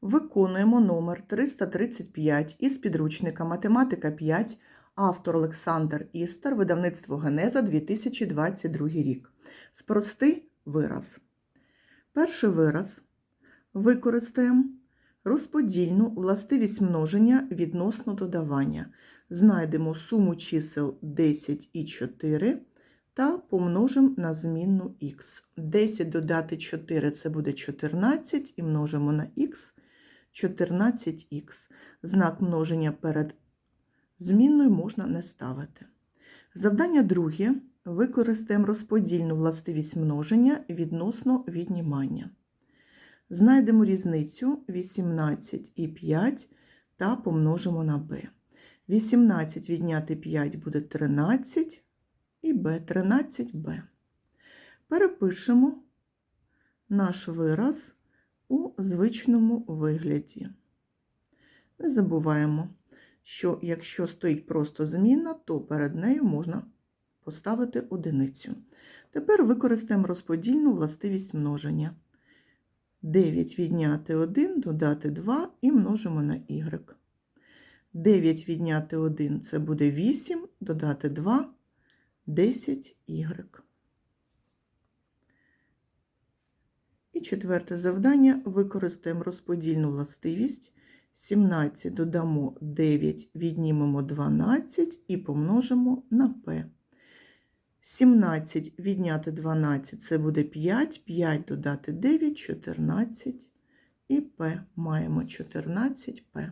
Виконуємо номер 335 із підручника Математика 5, автор Олександр Істер, видавництво Генеза 2022 рік. Спрости вираз. Перший вираз використаємо розподільну властивість множення відносно додавання. Знайдемо суму чисел 10 і 4 та помножимо на змінну х. 10 додати 4 це буде 14 і множимо на х 14х. Знак множення перед змінною можна не ставити. Завдання друге. Використаємо розподільну властивість множення відносно віднімання. Знайдемо різницю 18 і 5 та помножимо на b. 18 відняти 5 буде 13 і b 13b. Перепишемо наш вираз у звичному вигляді. Не забуваємо, що якщо стоїть просто змінна, то перед нею можна поставити одиницю. Тепер використаємо розподільну властивість множення. 9 відняти 1, додати 2 і множимо на y. 9 відняти 1 це буде 8, додати 2 10y. І четверте завдання використаємо розподільну властивість. 17 додамо 9, віднімемо 12 і помножимо на p. 17 відняти 12 це буде 5, 5 додати 9, 14 і p. Маємо 14p.